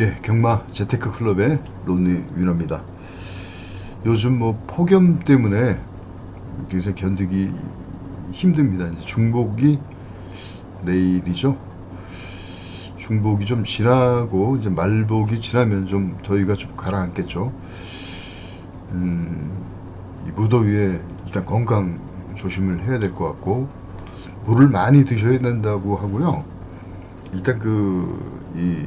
예, 경마 재테크 클럽의 론니 위너입니다. 요즘 뭐 폭염 때문에 굉장히 견디기 힘듭니다. 중복이 내일이죠. 중복이 좀 지나고 이제 말복이 지나면 좀 더위가 좀 가라앉겠죠. 음, 이 무더위에 일단 건강 조심을 해야 될 것 같고 물을 많이 드셔야 된다고 하고요. 일단 그 이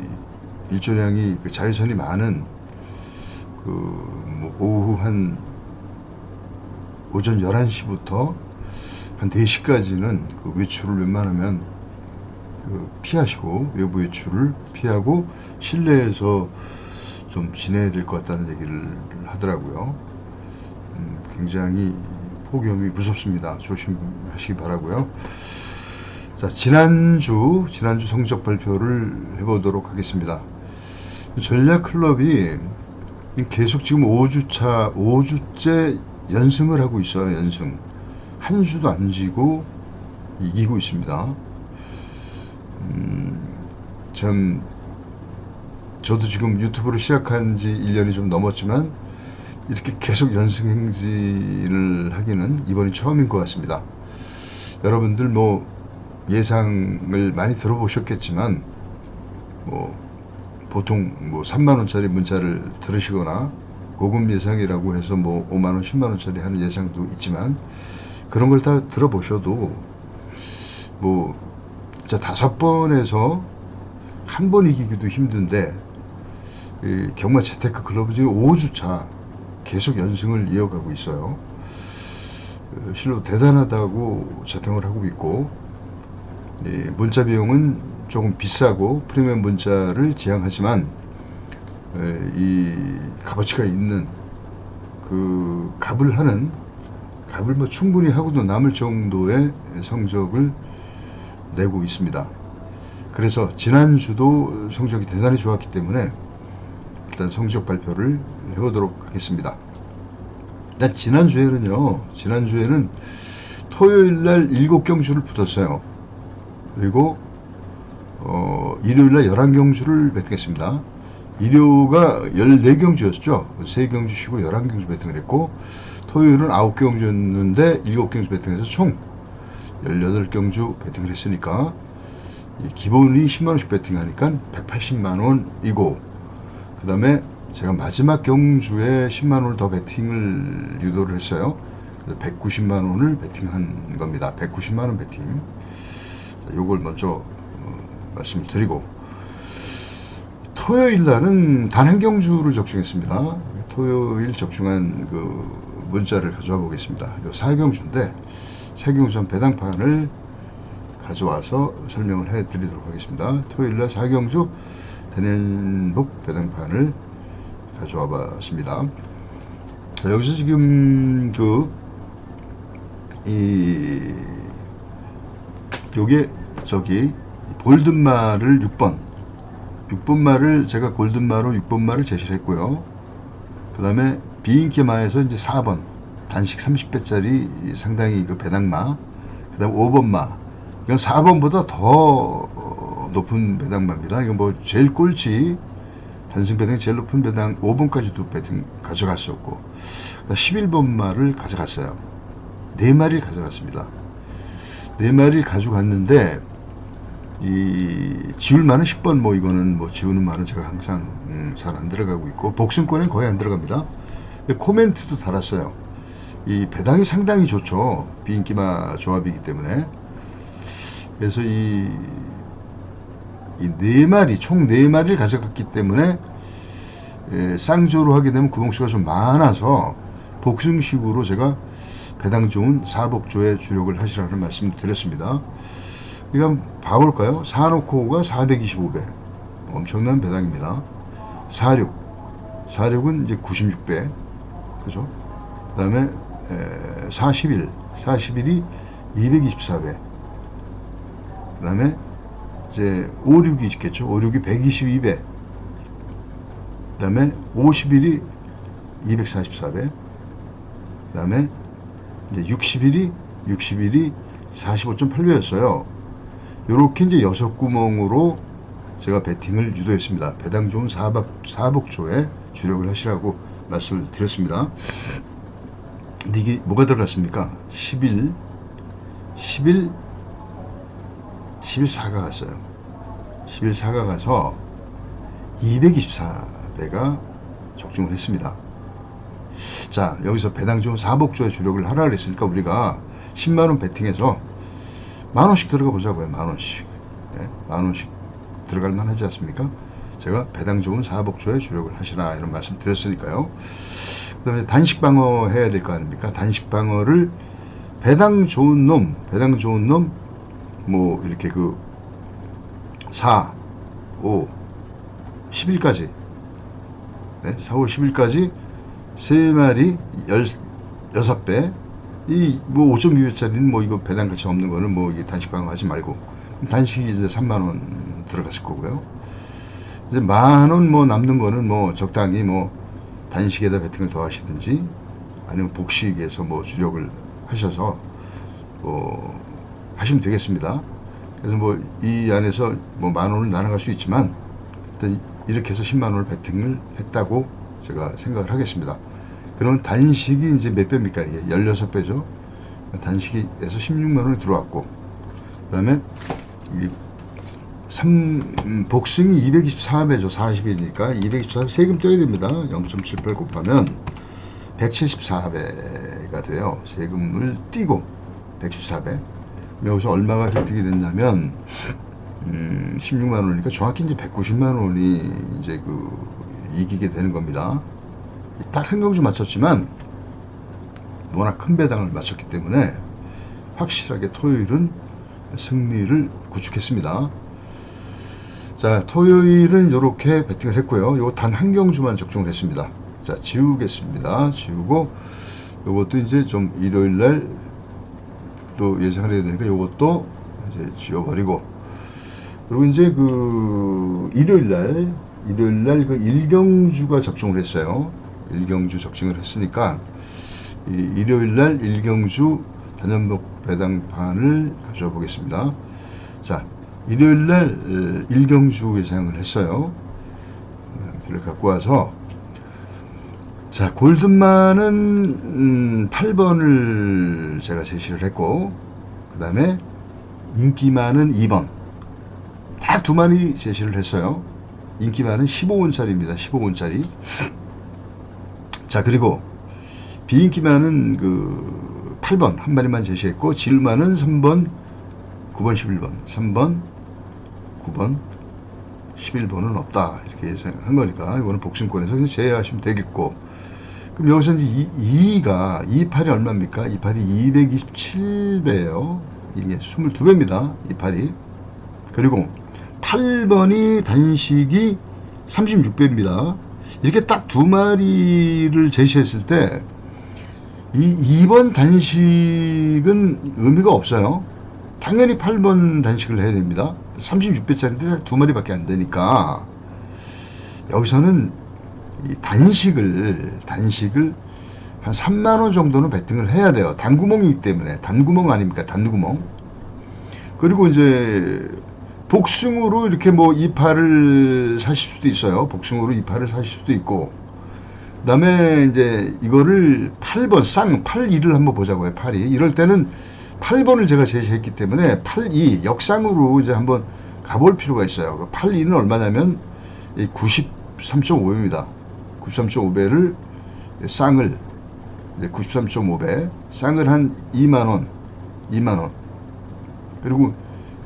일조량이 그 자외선이 많은 그뭐 오후 한 오전 11시부터 한 4시까지는 그 외출을 웬만하면 그 피하시고 외부 외출을 피하고 실내에서 좀 지내야 될 것 같다는 얘기를 하더라고요. 음, 굉장히 폭염이 무섭습니다. 조심하시기 바라고요. 자, 지난주 지난주 성적 발표를 해보도록 하겠습니다. 전략 클럽이 계속 지금 5주차 5주째 연승을 하고 있어요. 연승 한 주도 안 지고 이기고 있습니다. 음, 참 저도 지금 유튜브를 시작한 지 1년이 좀 넘었지만 이렇게 계속 연승 행진을 하기는 이번이 처음인 것 같습니다. 여러분들 뭐 예상을 많이 들어보셨겠지만 뭐 보통 뭐 3만 원짜리 문자를 들으시거나 고급 예상이라고 해서 뭐 5만 원, 10만 원짜리 하는 예상도 있지만 그런 걸 다 들어보셔도 뭐 진짜 다섯 번에서 한 번 이기기도 힘든데 이 경마 재테크 클럽은 지금 5주차 계속 연승을 이어가고 있어요. 어, 실로 대단하다고 자평을 하고 있고 이 문자 비용은 조금 비싸고 프리미엄 문자를 지향하지만 에, 이 값어치가 있는 그 값을 하는 값을 뭐 충분히 하고도 남을 정도의 성적을 내고 있습니다. 그래서 지난주도 성적이 대단히 좋았기 때문에 일단 성적 발표를 해보도록 하겠습니다. 일단 지난주에는요, 지난주에는 토요일 날 7경주를 붙었어요. 그리고 어, 일요일 날 11경주를 배팅했습니다. 일요가 14경주였죠. 3경주 쉬고 11경주 배팅을 했고 토요일은 9경주였는데 7경주 배팅해서 총 18경주 배팅을 했으니까 기본이 10만원씩 배팅하니까 180만원이고 그 다음에 제가 마지막 경주에 10만원을 더 배팅을 유도를 했어요. 190만원을 배팅한 겁니다. 190만원 배팅. 자, 요걸 먼저 어, 말씀을 드리고 토요일 날은 단한 경주를 적중했습니다. 토요일 적중한 그 문자를 가져와 보겠습니다. 요 4경주인데 4경주 배당판을 가져와서 설명을 해 드리도록 하겠습니다. 토요일 날 4경주 대년복 배당판을 가져와 봤습니다. 자, 여기서 지금 그, 이, 요게 저기 골든말을 6번 6번 말을 제가 골든마로 6번 말을 제시를 했고요. 그 다음에 비인기마에서 이제 4번 단식 30배짜리 상당히 그 배당마 그 다음 5번마 이건 4번보다 더 높은 배당마입니다. 이건 뭐 제일 꼴찌 단승 배당이 제일 높은 배당 5번까지도 배당 가져갔었고 11번 말을 가져갔어요. 4마리를 가져갔습니다. 4마리를 가져갔는데 이 지울 만은 10번 뭐 이거는 뭐 지우는 말은 제가 항상 음, 잘 안 들어가고 있고 복승권은 거의 안 들어갑니다. 코멘트도 달았어요. 이 배당이 상당히 좋죠. 비인기마 조합이기 때문에. 그래서 이, 이 네 마리, 총 네 마리를 가져갔기 때문에 예, 쌍조로 하게 되면 구멍수가 좀 많아서 복승식으로 제가 배당 좋은 사복조에 주력을 하시라는 말씀 을 드렸습니다. 한번 봐볼까요? 사놓고가 425배. 엄청난 배당입니다. 46. 46은 이제 96배. 그죠? 그 다음에 41. 41이 224배. 그 다음에 이제 56이 있겠죠? 56이 122배. 그 다음에 51이 244배. 그 다음에 이제 61이 61이 45.8배였어요. 요렇게 이제 여섯 구멍으로 제가 배팅을 유도했습니다. 배당 좋은 사박, 사복조에 주력을 하시라고 말씀을 드렸습니다. 근데 이게 뭐가 들어갔습니까? 11, 11, 11사가 갔어요. 11사가 가서 224배가 적중을 했습니다. 자, 여기서 배당 좋은 사복조에 주력을 하라 그랬으니까 우리가 10만원 배팅해서 만 원씩 들어가 보자고요. 만 원씩. 네, 만 원씩 들어갈 만하지 않습니까? 제가 배당 좋은 사복조에 주력을 하시라 이런 말씀 드렸으니까요. 그 다음에 단식 방어 해야 될 거 아닙니까? 단식 방어를 배당 좋은 놈, 배당 좋은 놈, 뭐, 이렇게 그, 4, 5, 10일까지, 네, 4, 5, 10일까지 세 마리, 열, 여섯 배, 이, 뭐, 5.2배짜리는 뭐, 이거 배당 가치 없는 거는 뭐, 이게 단식 방어 하지 말고, 단식이 이제 3만원 들어갔을 거고요. 이제 만 원 뭐 남는 거는 뭐 적당히 뭐 단식에다 배팅을 더 하시든지 아니면 복식에서 뭐 주력을 하셔서 뭐 하시면 되겠습니다. 그래서 뭐 이 안에서 뭐 만 원을 나눠갈 수 있지만 일단 이렇게 해서 10만 원을 배팅을 했다고 제가 생각을 하겠습니다. 그러면 단식이 이제 몇 배입니까? 이게 16배죠. 단식에서 16만 원이 들어왔고 그 다음에 이 3, 음, 복승이 224배죠. 40일이니까 224배 세금 떼야 됩니다. 0.78 곱하면 174배가 돼요. 세금을 띄고 114배. 여기서 얼마가 획득이 됐냐면 음, 16만 원이니까 정확히 이제 190만 원이 이제 그 이기게 되는 겁니다. 딱 한 경주 맞췄지만 워낙 큰 배당을 맞췄기 때문에 확실하게 토요일은 승리를 구축했습니다. 자, 토요일은 이렇게 배팅을 했고요. 요거 단 한 경주만 적중을 했습니다. 자, 지우겠습니다. 지우고 요것도 이제 좀 일요일 날 또 예상을 해야 되니까 요것도 이제 지워버리고 그리고 이제 그 일요일 날 일요일 날 그 일경주가 적중을 했어요. 일경주 적중을 했으니까 이 일요일 날 일경주 단연복 배당판을 가져와 보겠습니다. 자, 일요일 날 어, 일경주 예상을 했어요. 이를 갖고 와서 자 골든만은 음, 8번을 제가 제시를 했고 그 다음에 인기만은 2번 딱 두 마리 제시를 했어요. 인기만은 15원짜리입니다. 15원짜리. 자 그리고 비인기만은 그 8번 한 마리만 제시했고 질만은 3번 9번 11번 3번 9번 11번은 없다. 이렇게 예상한 거니까 이거는 복싱권에서 그냥 제외하시면 되겠고. 그럼 여기서 이제 2 가 28이 얼마입니까? 28이 227배예요. 이게 22배입니다. 28이. 그리고 8번이 단식이 36배입니다 이렇게 딱 두 마리를 제시했을 때 이 2번 단식은 의미가 없어요 당연히 8번 단식을 해야 됩니다 36배짜리인데 두 마리밖에 안 되니까 여기서는 이 단식을 단식을 한 3만 원 정도는 배팅을 해야 돼요. 단구멍이기 때문에 단구멍 아닙니까? 단구멍. 그리고 이제 복숭으로 이렇게 뭐 이파를 사실 수도 있어요. 복숭으로 이파를 사실 수도 있고 그 다음에 이제 이거를 8번 쌍 82를 한번 보자고요. 82. 이럴 때는 8번을 제가 제시했기 때문에 82 역상으로 이제 한번 가볼 필요가 있어요. 82는 그 얼마냐면 93.5입니다. 93.5배를 쌍을 93.5배 쌍을 한 2만원 2만원 그리고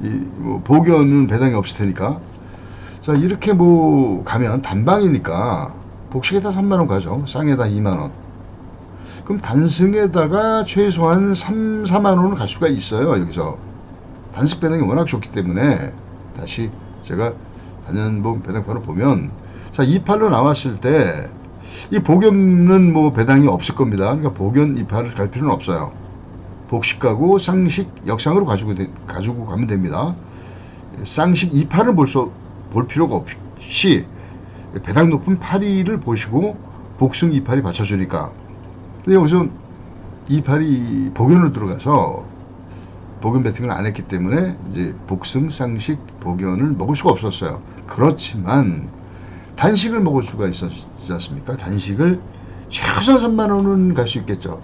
이 뭐 복연은 배당이 없을 테니까. 자 이렇게 뭐 가면 단방이니까 복식에다 3만원 가죠. 쌍에다 2만원. 그럼 단승에다가 최소한 3, 4만원을 갈 수가 있어요 여기서. 단식 배당이 워낙 좋기 때문에 다시 제가 단연봉 배당판을 보면 자 28로 나왔을 때 이 복연은 뭐 배당이 없을 겁니다. 그러니까 복연 28을 갈 필요는 없어요 복식 가고 쌍식 역상으로 가지고, 되, 가지고 가면 됩니다 쌍식 28은 벌써 볼 필요가 없이 배당 높은 8위를 보시고 복승 28이 받쳐주니까 근데 여기서 28이 복연으로 들어가서 복연 배팅을 안 했기 때문에 이제 복승, 쌍식, 복연을 먹을 수가 없었어요. 그렇지만 단식을 먹을 수가 있었지 않습니까? 단식을 최소 3만 원은 갈 수 있겠죠.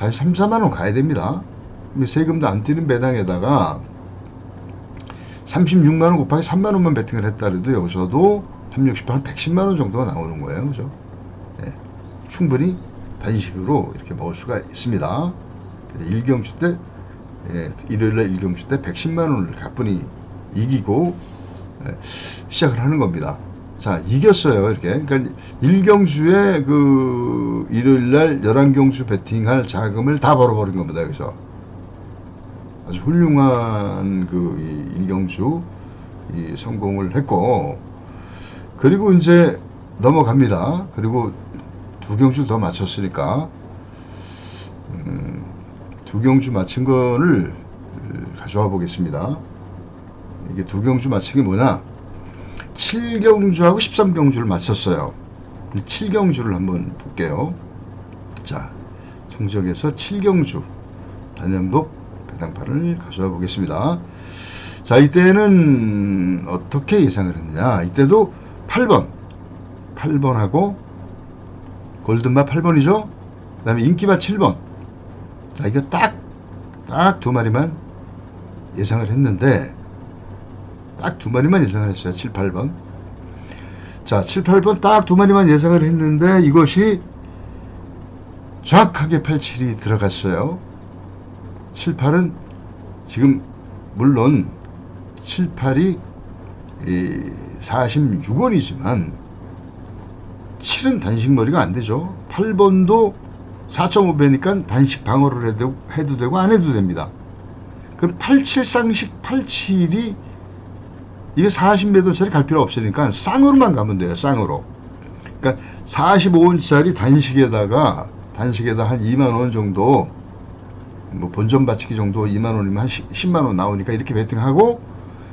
사실 3, 4만 원 가야 됩니다. 세금도 안 띄는 배당에다가 36만 원 곱하기 3만 원만 베팅을 했다 해도 여기서도 3, 60, 한 110만 원 정도가 나오는 거예요. 그죠? 예, 충분히 단식으로 이렇게 먹을 수가 있습니다. 일경주 때, 예, 일요일날 일경주 때 110만 원을 가뿐히 이기고 예, 시작을 하는 겁니다. 자, 이겼어요. 이렇게. 그러니까 일경주에 그 일요일날 11경주 베팅할 자금을 다 벌어버린 겁니다. 여기서. 아주 훌륭한 그 일경주 이 성공을 했고 그리고 이제 넘어갑니다. 그리고 두 경주 더 맞췄으니까 음, 두 경주 맞춘 거를 가져와 보겠습니다. 이게 두 경주 맞춘 게 뭐냐? 7경주하고 13경주를 맞췄어요. 7경주를 한번 볼게요. 자, 성적에서 7경주 단연복 배당판을 가져와 보겠습니다. 자, 이때는 어떻게 예상을 했느냐? 이때도 8번, 8번하고 골든마 8번이죠? 그 다음에 인기마 7번. 자, 이거 딱, 딱 두 마리만 예상을 했는데, 딱 두 마리만 예상을 했어요. 7, 8번. 자, 7, 8번 딱 두 마리만 예상을 했는데, 이것이 정확하게 87이 들어갔어요. 7, 8은 지금, 물론, 7, 8이 46원이지만 7은 단식머리가 안 되죠. 8번도 4.5배니까 단식 방어를 해도, 해도 되고 안 해도 됩니다. 그럼 87 쌍식 87이 이게 40매도짜리 갈 필요 없으니까 쌍으로만 가면 돼요. 쌍으로. 그러니까 45원짜리 단식에다가 단식에다 한 2만 원 정도 뭐 본전 받치기 정도 2만 원이면 한 10만 원 나오니까 이렇게 베팅하고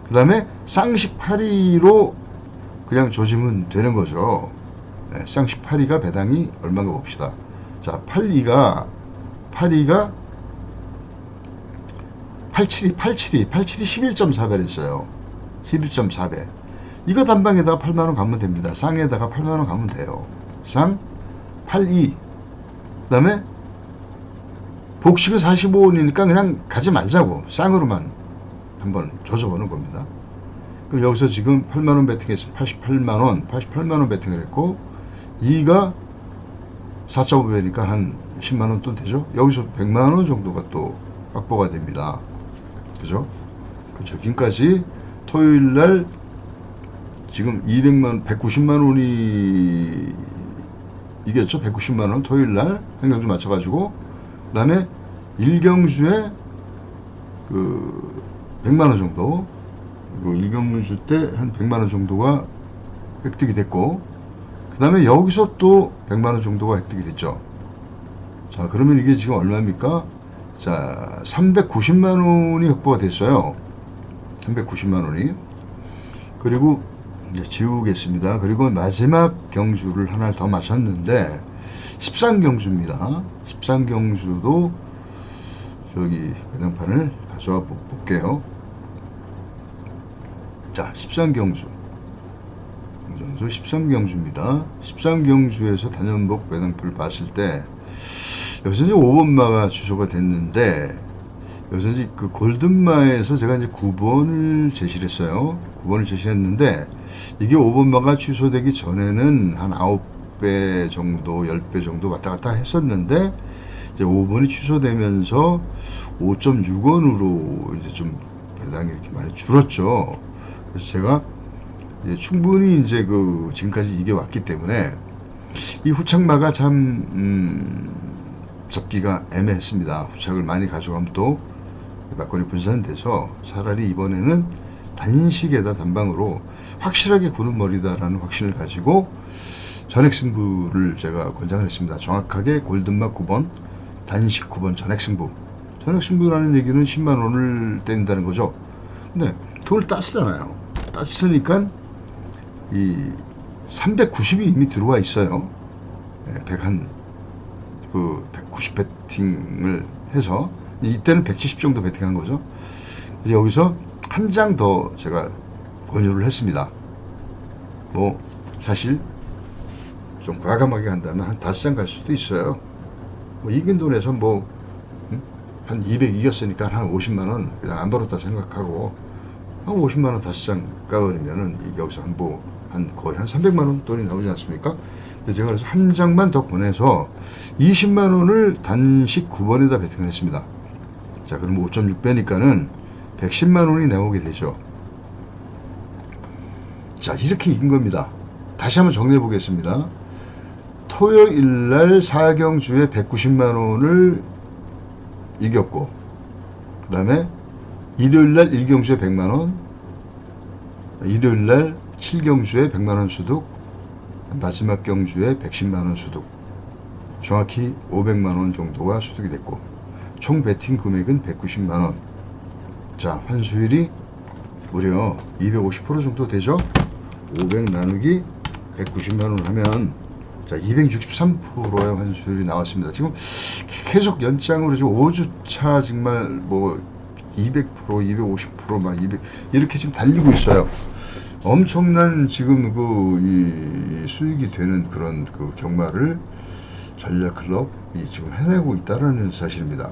그 다음에 쌍식 8위로 그냥 조지면 되는 거죠. 네, 쌍식 8위가 배당이 얼마인가 봅시다. 자, 8위가 8위가 87이 87이 87이 11.4배 했어요. 11.4배. 이거 단방에다가 8만원 가면 됩니다. 쌍에다가 8만원 가면 돼요. 쌍 82. 그 다음에 복식은 45원이니까 그냥 가지 말자고. 쌍으로만 한번 조져보는 겁니다. 그럼 여기서 지금 8만원 베팅해서 88만원, 88만원 베팅을 했고, 2가 4.5배니까 한 10만원 돈 되죠? 여기서 100만원 정도가 또 확보가 됩니다. 그죠? 그 저긴까지 토요일 날 지금 200만, 190만 원이 이겼죠? 190만 원 토요일 날 행정주 맞춰 가지고 그 다음에 일경주에 그 100만 원 정도 그리고 일경주 때 한 100만 원 정도가 획득이 됐고 그 다음에 여기서 또 100만 원 정도가 획득이 됐죠. 자 그러면 이게 지금 얼마입니까? 자 390만 원이 확보가 됐어요. 390만 원이 그리고 이제 지우겠습니다. 그리고 마지막 경주를 하나 더 마쳤는데 13경주입니다. 13경주도 저기 배당판을 가져와 볼게요. 자, 13경주. 경주 13경주입니다. 13경주에서 단연복 배당표를 봤을 때 여기서 이제 5번마가 주소가 됐는데 여기서 이제 그 골든마에서 제가 이제 9번을 제시를 했어요. 9번을 제시했는데 이게 5번마가 취소되기 전에는 한 9배 정도, 10배 정도 왔다 갔다 했었는데 이제 5번이 취소되면서 5.6원으로 이제 좀 배당이 이렇게 많이 줄었죠. 그래서 제가 이제 충분히 이제 그 지금까지 이게 왔기 때문에 이 후착마가 참 음, 잡기가 애매했습니다. 후착을 많이 가져가면 또 막걸리 분산돼서 차라리 이번에는 단식에다 단방으로 확실하게 구는 머리다라는 확신을 가지고 전액 승부를 제가 권장을 했습니다. 정확하게 골든맛 9번, 단식 9번 전액 승부. 전액 승부라는 얘기는 10만 원을 뗀다는 거죠. 근데 돈을 땄잖아요. 땄으니까 이 390이 이미 들어와 있어요. 네, 100한 그 190 배팅을 해서 이때는 170 정도 베팅한 거죠. 여기서 한 장 더 제가 권유를 했습니다. 뭐 사실 좀 과감하게 간다면 한 다섯 장 갈 수도 있어요. 뭐 이긴 돈에서 뭐 한 200 이겼으니까 한 50만 원 그냥 안 벌었다 생각하고 한 50만 원 다섯 장 까버리면은 여기서 한 뭐 한 거의 한 300만 원 돈이 나오지 않습니까? 제가 그래서 한 장만 더 보내서 20만 원을 단식 9번에다 베팅을 했습니다. 자, 그럼 5.6배니까는 110만 원이 나오게 되죠. 자, 이렇게 이긴 겁니다. 다시 한번 정리해 보겠습니다. 토요일 날 사경주에 190만 원을 이겼고, 그 다음에 일요일 날 1경주에 100만 원, 일요일 날 7경주에 100만 원 수득, 마지막 경주에 110만 원 수득, 정확히 500만 원 정도가 수득이 됐고, 총 베팅 금액은 190만 원. 자, 환수율이 무려 250% 정도 되죠? 500 나누기 190만 원 하면 자 263%의 환수율이 나왔습니다. 지금 계속 연장으로 지금 5주차 정말 뭐 200%, 250%막 200 이렇게 지금 달리고 있어요. 엄청난 지금 그 이 수익이 되는 그런 그 경마를 전략 클럽이 지금 해내고 있다는 사실입니다.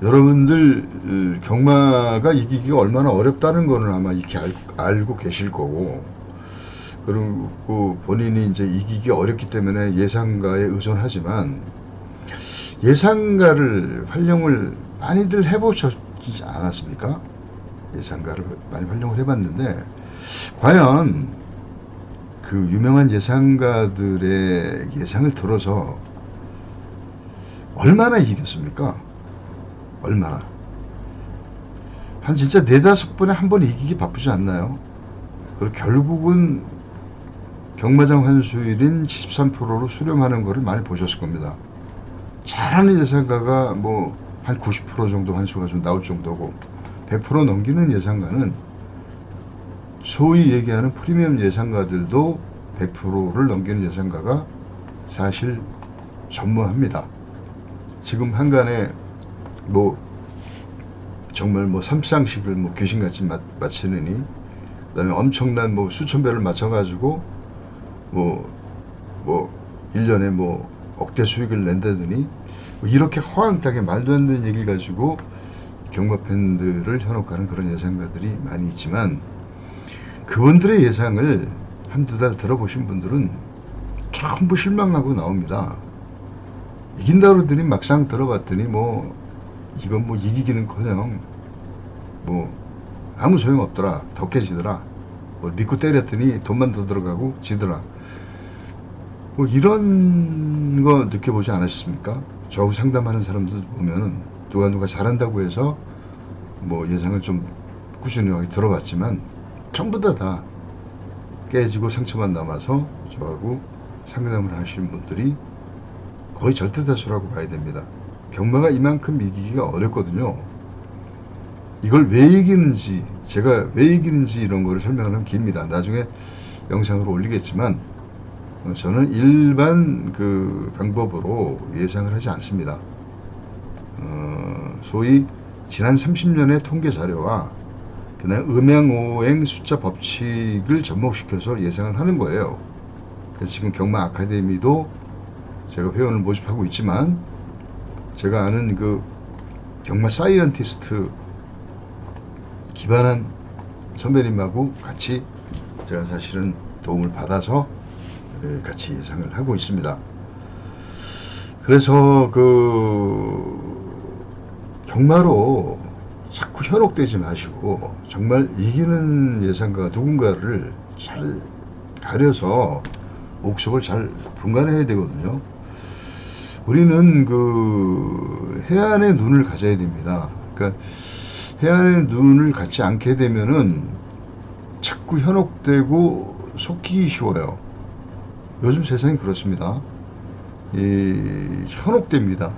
여러분들 어, 경마가 이기기가 얼마나 어렵다는 거는 아마 이렇게 알, 알고 계실 거고 그리고 본인이 이제 이기기 어렵기 때문에 예상가에 의존하지만 예상가를 활용을 많이들 해보셨지 않았습니까? 예상가를 많이 활용을 해봤는데 과연 그 유명한 예상가들의 예상을 들어서 얼마나 이겼습니까? 얼마나? 한 진짜 네다섯 번에 한 번 이기기 바쁘지 않나요? 그리고 결국은 경마장 환수율인 73%로 수렴하는 거를 많이 보셨을 겁니다. 잘하는 예상가가 뭐 한 90% 정도 환수가 좀 나올 정도고 100% 넘기는 예상가는 소위 얘기하는 프리미엄 예상가들도 100%를 넘기는 예상가가 사실 전무합니다. 지금 한간에 뭐 정말 뭐 삼쌍식을 뭐 귀신같이 맞, 맞추느니 그다음에 엄청난 뭐 수천 배를 맞춰 가지고 뭐뭐 1년에 뭐 억대 수익을 낸다더니 뭐 이렇게 허황되게 말도 안 되는 얘기를 가지고 경마 팬들을 현혹하는 그런 예상가들이 많이 있지만 그분들의 예상을 한두 달 들어보신 분들은 전부 실망하고 나옵니다. 이긴다 그러더니 막상 들어봤더니 뭐 이건 뭐 이기기는커녕 뭐 아무 소용 없더라 더 깨지더라 뭐 믿고 때렸더니 돈만 더 들어가고 지더라 뭐 이런 거 느껴보지 않으셨습니까? 저하고 상담하는 사람들 보면은 누가 누가 잘한다고 해서 뭐 예상을 좀 꾸준히 들어봤지만 전부 다 다 깨지고 상처만 남아서 저하고 상담을 하시는 분들이 거의 절대 다수라고 봐야 됩니다. 경마가 이만큼 이기기가 어렵거든요. 이걸 왜 이기는지, 제가 왜 이기는지 이런 거를 설명하면 깁니다. 나중에 영상으로 올리겠지만, 어, 저는 일반 그 방법으로 예상을 하지 않습니다. 어, 소위 지난 30년의 통계 자료와 그다음 음양오행 숫자 법칙을 접목시켜서 예상을 하는 거예요. 지금 경마 아카데미도 제가 회원을 모집하고 있지만 제가 아는 그 경마 사이언티스트 기반한 선배님하고 같이 제가 사실은 도움을 받아서 예, 같이 예상을 하고 있습니다. 그래서 그 경마로 자꾸 현혹되지 마시고 정말 이기는 예상가가 누군가를 잘 가려서 옥석을 잘 분간해야 되거든요. 우리는 그 해안의 눈을 가져야 됩니다. 그러니까 해안의 눈을 갖지 않게 되면은 자꾸 현혹되고 속기 쉬워요. 요즘 세상이 그렇습니다. 이 현혹됩니다.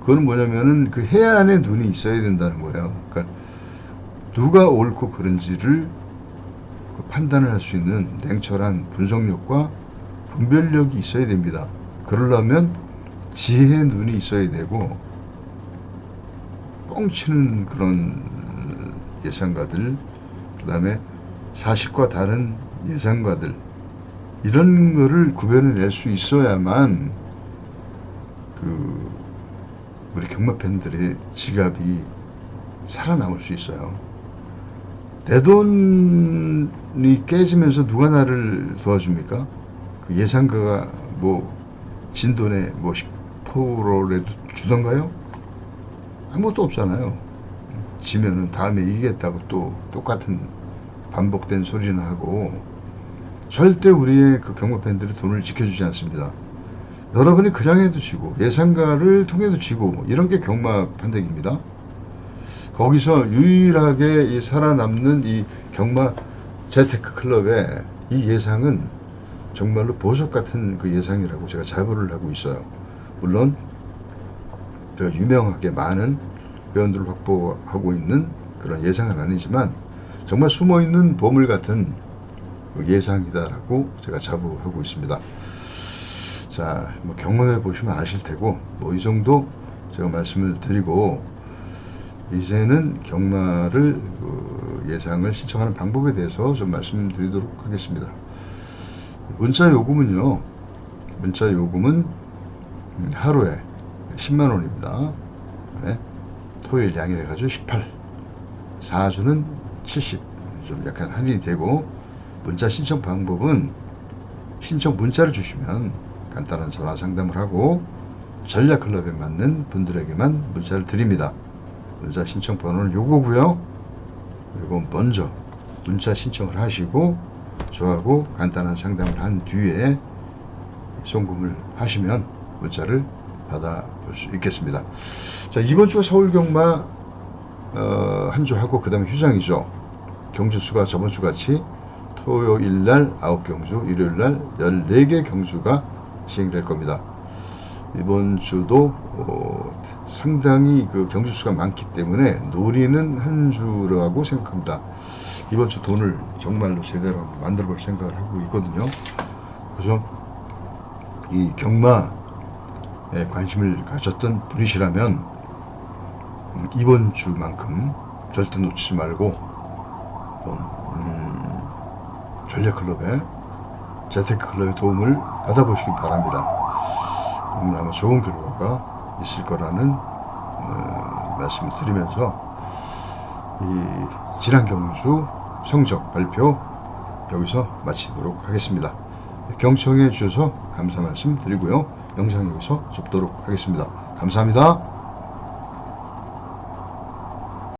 그거는 뭐냐면은 그 해안에 눈이 있어야 된다는 거예요. 그러니까 누가 옳고 그른지를 그 판단을 할 수 있는 냉철한 분석력과 분별력이 있어야 됩니다. 그러려면 지혜의 눈이 있어야 되고 뻥치는 그런 예상가들 그 다음에 사실과 다른 예상가들 이런 거를 구별해낼 수 있어야만 그 우리 경마 팬들의 지갑이 살아남을 수 있어요. 내 돈이 깨지면서 누가 나를 도와줍니까? 그 예상가가 뭐 진돈에 뭐 10%라도 주던가요? 아무것도 없잖아요. 지면은 다음에 이기겠다고 또 똑같은 반복된 소리는 하고 절대 우리의 그 경마 팬들이 돈을 지켜주지 않습니다. 여러분이 그냥 해도 지고 예상가를 통해도 지고 이런 게 경마 판택입니다. 거기서 유일하게 이 살아남는 이 경마 재테크 클럽의 이 예상은 정말로 보석 같은 그 예상이라고 제가 자부를 하고 있어요. 물론 제가 유명하게 많은 회원들을 확보하고 있는 그런 예상은 아니지만 정말 숨어 있는 보물 같은 그 예상이다라고 제가 자부하고 있습니다. 자, 뭐 경험해 보시면 아실 테고 뭐 이 정도 제가 말씀을 드리고 이제는 경마를 그 예상을 신청하는 방법에 대해서 좀 말씀드리도록 하겠습니다. 문자 요금은요. 문자 요금은 음, 하루에 10만 원입니다. 네. 토요일 양일 해가지고 18. 4주는 70. 좀 약간 할인이 되고 문자 신청 방법은 신청 문자를 주시면 간단한 전화 상담을 하고 전략 클럽에 맞는 분들에게만 문자를 드립니다. 문자 신청 번호는 요거고요. 그리고 먼저 문자 신청을 하시고 저하고 간단한 상담을 한 뒤에 송금을 하시면 문자를 받아볼 수 있겠습니다. 자 이번 주가 서울 경마 어, 한 주 하고 그 다음에 휴장이죠. 경주 수가 저번 주 같이 토요일 날 9경주, 일요일 날 14개 경주가 시행될 겁니다. 이번 주도 어, 상당히 그 경주 수가 많기 때문에 노리는 한 주라고 생각합니다. 이번 주 돈을 정말로 제대로 만들어 볼 생각을 하고 있거든요. 그래서 이 경마에 관심을 가졌던 분이시라면 음, 이번 주만큼 절대 놓치지 말고 음, 전략클럽의 재테크클럽의 도움을 받아보시기 바랍니다. 그러면 아마 좋은 결과가 있을 거라는 어, 말씀을 드리면서 이 지난 경주 성적 발표 여기서 마치도록 하겠습니다. 경청해 주셔서 감사 말씀 드리고요. 영상 여기서 접도록 하겠습니다. 감사합니다.